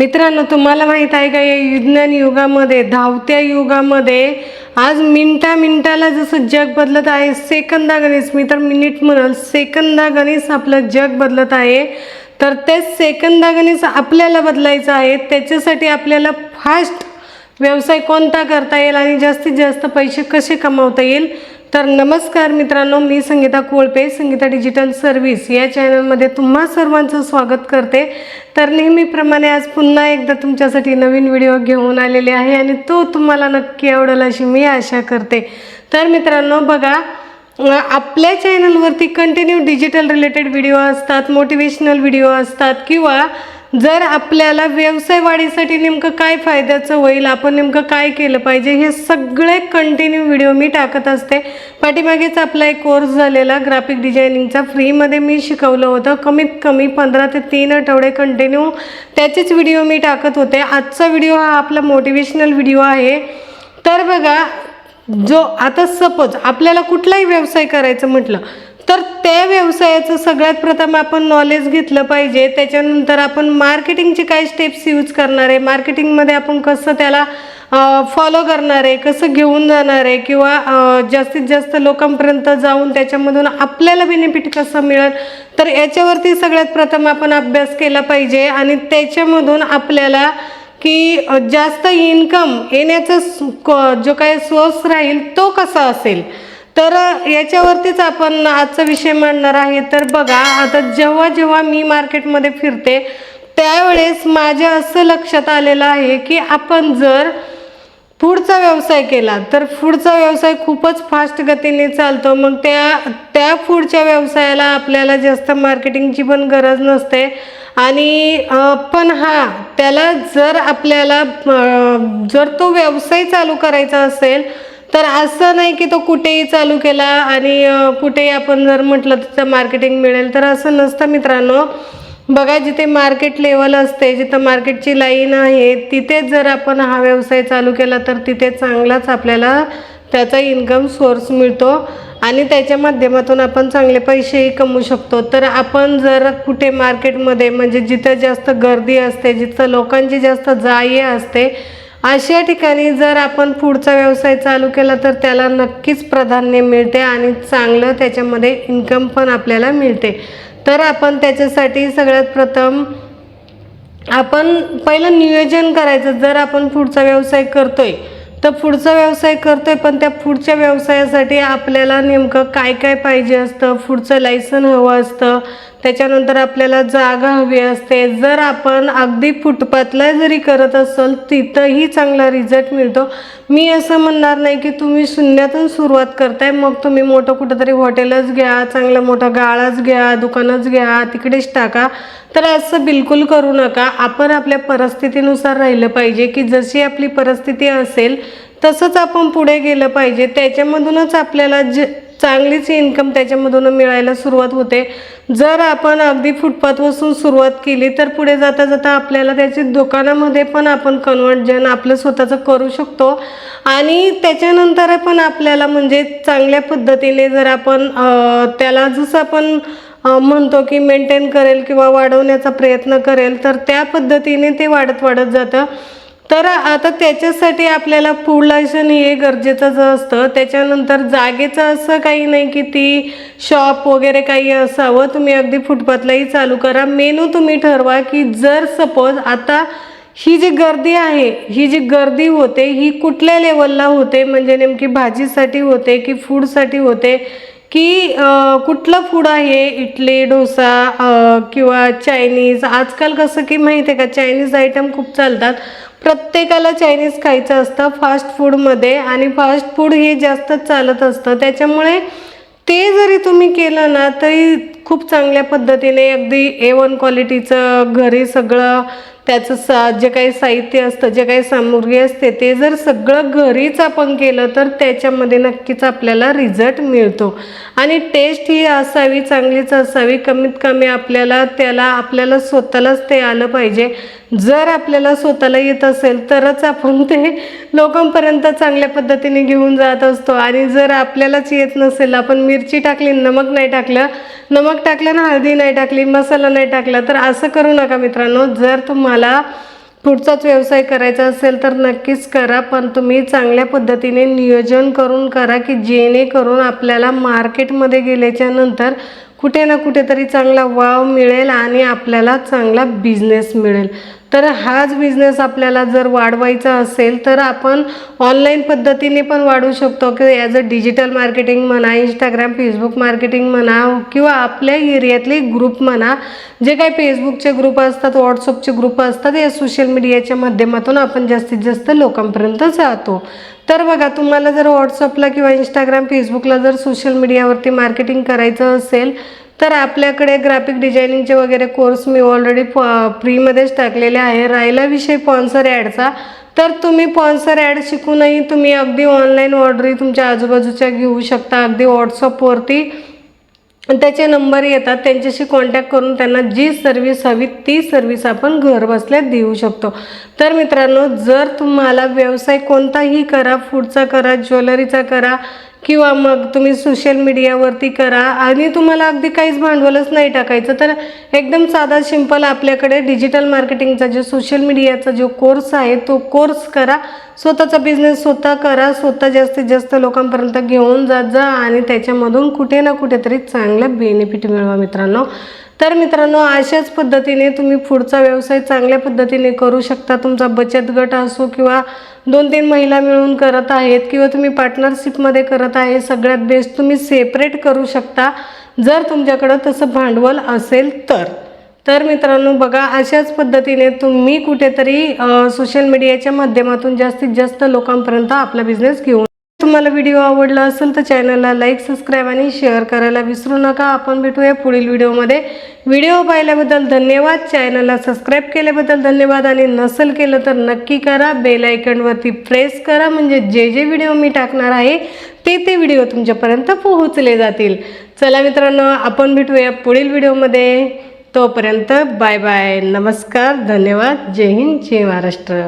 मित्रांनो तुम्हाला माहीत आहे का या विज्ञान युगामध्ये धावत्या युगामध्ये आज मिनटा मिनटाला जसं जग बदलत आहे सेकंदागणिक मी तर मिनिट म्हणाल सेकंदागणिक आपलं जग बदलत आहे. तर तेच सेकंदागणिक आपल्याला बदलायचं आहे त्याच्यासाठी आपल्याला फास्ट व्यवसाय कोणता करता येईल आणि जास्तीत जास्त पैसे कसे कमावता येईल? तर नमस्कार मित्रांनो मी संगीता कोळपे संगीता डिजिटल सर्व्हिस या चॅनलमध्ये तुम्हा सर्वांचं स्वागत करते. तर नेहमीप्रमाणे आज पुन्हा एकदा तुमच्यासाठी नवीन व्हिडिओ घेऊन आलेले आहे आणि तो तुम्हाला नक्की आवडेल अशी मी आशा करते. तर मित्रांनो बघा आपल्या चॅनलवरती कंटिन्यू डिजिटल रिलेटेड व्हिडिओ असतात मोटिवेशनल व्हिडिओ असतात किंवा जर आपल्याला व्यवसाय वाढीसाठी नेमकं काय फायद्याचं होईल आपण नेमकं काय केलं पाहिजे हे सगळे कंटिन्यू व्हिडिओ मी टाकत असते. पाठीमागेच आपला एक कोर्स झालेला ग्राफिक डिझायनिंगचा फ्रीमध्ये मी शिकवलं होतं. कमीत कमी पंधरा ते तीन आठवडे कंटिन्यू त्याचेच व्हिडिओ मी टाकत होते. आजचा व्हिडिओ हा आपला मोटिवेशनल व्हिडिओ आहे. तर बघा जो आता सपोज आपल्याला कुठलाही व्यवसाय करायचं म्हटलं तर त्या व्यवसायाचं सगळ्यात प्रथम आपण नॉलेज घेतलं पाहिजे. त्याच्यानंतर आपण मार्केटिंगचे काय स्टेप्स यूज करणार आहे? मार्केटिंगमध्ये आपण कसं त्याला फॉलो करणार आहे? कसं घेऊन जाणार आहे? किंवा जास्तीत जास्त लोकांपर्यंत जाऊन त्याच्यामधून आपल्याला बेनिफिट कसं मिळेल? तर याच्यावरती सगळ्यात प्रथम आपण अभ्यास केला पाहिजे आणि त्याच्यामधून आपल्याला की जास्त इन्कम येण्याचा क- जो काही सोर्स राहील तो कसा असेल? तर याच्यावरतीच आपण आजचा विषय मांडणार आहे. तर बघा आता जेव्हा जेव्हा मी मार्केटमध्ये फिरते त्यावेळेस माझ्या असं लक्षात आलेलं आहे की आपण जर फूडचा व्यवसाय केला तर फूडचा व्यवसाय खूपच फास्ट गतीने चालतो. मग त्या त्या फूडच्या व्यवसायाला आपल्याला जास्त मार्केटिंगची पण गरज नसते. आणि पण हा त्याला जर आपल्याला जर तो व्यवसाय चालू करायचा असेल तर असं नाही की तो कुठेही चालू केला आणि कुठेही आपण जर म्हटलं तर मार्केटिंग मिळेल तर असं नसतं मित्रांनो. बघा जिथे मार्केट लेवल असते जिथं मार्केटची लाईन आहे तिथेच जर आपण हा व्यवसाय चालू केला तर तिथे चांगलाच आपल्याला त्याचा इन्कम सोर्स मिळतो. आणि त्याच्या माध्यमातून आपण चांगले पैसेही कमवू शकतो. तर आपण जर कुठे मार्केटमध्ये म्हणजे जिथं जास्त गर्दी असते जिथं लोकांची जास्त जाय असते अशा ठिकाणी जर आपण पुढचा व्यवसाय चालू केला तर त्याला नक्कीच प्राधान्य मिळते आणि चांगलं त्याच्यामध्ये इन्कम पण आपल्याला मिळते. तर आपण त्याच्यासाठी सगळ्यात प्रथम आपण पहिलं नियोजन करायचं. जर आपण पुढचा व्यवसाय करतोय तर पुढचा व्यवसाय करतोय पण त्या पुढच्या व्यवसायासाठी आपल्याला नेमकं काय काय पाहिजे असतं? पुढचं लायसन हवं असतं? त्याच्यानंतर आपल्याला जागा हवी असते. जर आपण अगदी फुटपाथला जरी करत असाल तिथंही चांगला रिझल्ट मिळतो. मी असं म्हणणार नाही की तुम्ही शून्यातून सुरुवात करताय मग तुम्ही मोठं कुठंतरी हॉटेलच घ्या चांगला मोठा गाळाच घ्या दुकानच घ्या तिकडेच टाका. तर असं बिलकुल करू नका. आपण आपल्या परिस्थितीनुसार राहिलं पाहिजे की जशी आपली परिस्थिती असेल तसंच आपण पुढे गेलं पाहिजे. त्याच्यामधूनच आपल्याला ज चांगलीच इन्कम त्याच्यामधून मिळायला सुरुवात होते. जर आपण अगदी फुटपाथपासून सुरुवात केली तर पुढे जाता जाता आपल्याला त्याची दुकानामध्ये पण आपण कन्वर्जन आपलं स्वतःचं करू शकतो. आणि त्याच्यानंतर पण आपल्याला म्हणजे चांगल्या पद्धतीने जर आपण त्याला जसं आपण म्हणतो की मेंटेन करेल किंवा वाढवण्याचा प्रयत्न करेल तर त्या पद्धतीने ते वाढत वाढत जातं. तर आता त्याच्यासाठी आपल्याला फूड हे गरजेचंच असतं. त्याच्यानंतर जागेचं असं काही नाही की ती शॉप वगैरे काही असावं. तुम्ही अगदी फुटपाथलाही चालू करा. मेनू तुम्ही ठरवा की जर सपोज आता ही जी गर्दी आहे ही जी गर्दी होते ही कुठल्या लेवलला होते? म्हणजे नेमकी भाजीसाठी होते की फूडसाठी होते? की कुठलं फूड आहे? इडली डोसा किंवा चायनीज आजकाल कसं की माहिती आहे का? चायनीज आयटम खूप चालतात. प्रत्येकाला चायनीज खायचं असतं फास्ट फूडमध्ये आणि फास्ट फूड हे जास्त चालत असतं. त्याच्यामुळे ते जरी तुम्ही केलं ना तरी खूप चांगल्या पद्धतीने अगदी ए वन क्वालिटीचं घरी सगळं त्याचं सा जे काही साहित्य असतं जे काही सामुग्री असते ते जर सगळं घरीच आपण केलं तर त्याच्यामध्ये नक्कीच आपल्याला रिझल्ट मिळतो. आणि टेस्ट ही असावी चांगलीच असावी. कमीत कमी आपल्याला त्याला आपल्याला स्वतःलाच ते आलं पाहिजे. जर आपल्याला स्वतःला येत असेल तरच आपण ते लोकांपर्यंत चांगल्या पद्धतीने घेऊन जात असतो. आणि जर आपल्यालाच येत नसेल आपण मिरची टाकली नमक नाही टाकलं नमक टाकलं ना हळदी नाही टाकली मसाला नाही टाकला तर असं करू नका मित्रांनो. जर तुम्हाला पुढचाच व्यवसाय करायचा असेल तर नक्कीच करा पण तुम्ही चांगल्या पद्धतीने नियोजन करून करा की जेणेकरून आपल्याला मार्केटमध्ये गेल्याच्यानंतर कुठे ना कुठेतरी चांगला वाव मिळेल आणि आपल्याला चांगला बिझनेस मिळेल. तर हाच बिझनेस आपल्याला जर वाढवायचा असेल तर आपण ऑनलाईन पद्धतीने पण वाढवू शकतो. की ॲज अ डिजिटल मार्केटिंग म्हणा इंस्टाग्राम फेसबुक मार्केटिंग म्हणा किंवा आपल्या एरियातले ग्रुप म्हणा जे काही फेसबुकचे ग्रुप असतात व्हॉट्सअपचे ग्रुप असतात या सोशल मीडियाच्या माध्यमातून आपण जास्तीत जास्त लोकांपर्यंत जातो. तर बघा तुम्हाला जर व्हॉट्सअपला किंवा इंस्टाग्राम फेसबुकला जर सोशल मीडियावरती मार्केटिंग करायचं असेल तर आपल्याकडे ग्राफिक डिझायनिंगचे वगैरे कोर्स मी ऑलरेडी फ फ्रीमध्येच टाकलेले आहे. राहिला विषय स्पॉन्सर ॲडचा तर तुम्ही स्पॉन्सर ॲड शिकूनही तुम्ही अगदी ऑनलाईन ऑर्डरी तुमच्या आजूबाजूच्या घेऊ शकता. अगदी व्हॉट्सअपवरती त्याचे नंबर येतात. त्यांच्याशी कॉन्टॅक्ट करून त्यांना जी सर्व्हिस हवी ती सर्व्हिस आपण घरबसल्या देऊ शकतो. तर मित्रांनो जर तुम्हाला व्यवसाय कोणताही करा फूडचा करा ज्वेलरीचा करा किंवा मग तुम्ही सोशल मीडियावरती करा. आणि तुम्हाला अगदी काहीच भांडवलच नाही टाकायचं. तर एकदम साधा सिंपल आपल्याकडे डिजिटल मार्केटिंगचा जो सोशल मीडियाचा जो कोर्स आहे तो कोर्स करा. स्वतःचा बिझनेस स्वतः करा. स्वतः जास्तीत जास्त लोकांपर्यंत घेऊन जात जा. आणि त्याच्यामधून कुठे ना कुठेतरी चांगलं बेनिफिट मिळवा मित्रांनो. तर मित्रांनो अशाच पद्धतीने तुम्ही पुढचा व्यवसाय चांगल्या पद्धतीने करू शकता. तुमचा बचत गट असो किंवा दोन तीन महिला मिळून करत आहेत किंवा तुम्ही पार्टनरशिपमध्ये करत आहे सगळ्यात बेस्ट तुम्ही सेपरेट करू शकता. जर तुमच्याकडं तसं भांडवल असेल तर. तर मित्रांनो बघा अशाच पद्धतीने तुम्ही कुठेतरी सोशल मीडियाच्या माध्यमातून जास्तीत जास्त लोकांपर्यंत आपला बिझनेस घेऊन तुम्हाला व्हिडिओ आवडला असेल तर चॅनलला लाईक सबस्क्राईब आणि शेअर करायला विसरू नका. आपण भेटूया पुढील व्हिडिओमध्ये व्हिडिओ पाहिल्याबद्दल धन्यवाद. चॅनलला सबस्क्राईब केल्याबद्दल धन्यवाद. आणि नसेल केलं तर नक्की करा. बेल आयकनवरती प्रेस करा. म्हणजे जे जे व्हिडिओ मी टाकणार आहे ते ते व्हिडिओ तुमच्यापर्यंत पोहोचले जातील. चला मित्रांनो आपण भेटूया पुढील व्हिडिओमध्ये तोपर्यंत बाय बाय नमस्कार. धन्यवाद. जय हिंद. जय महाराष्ट्र.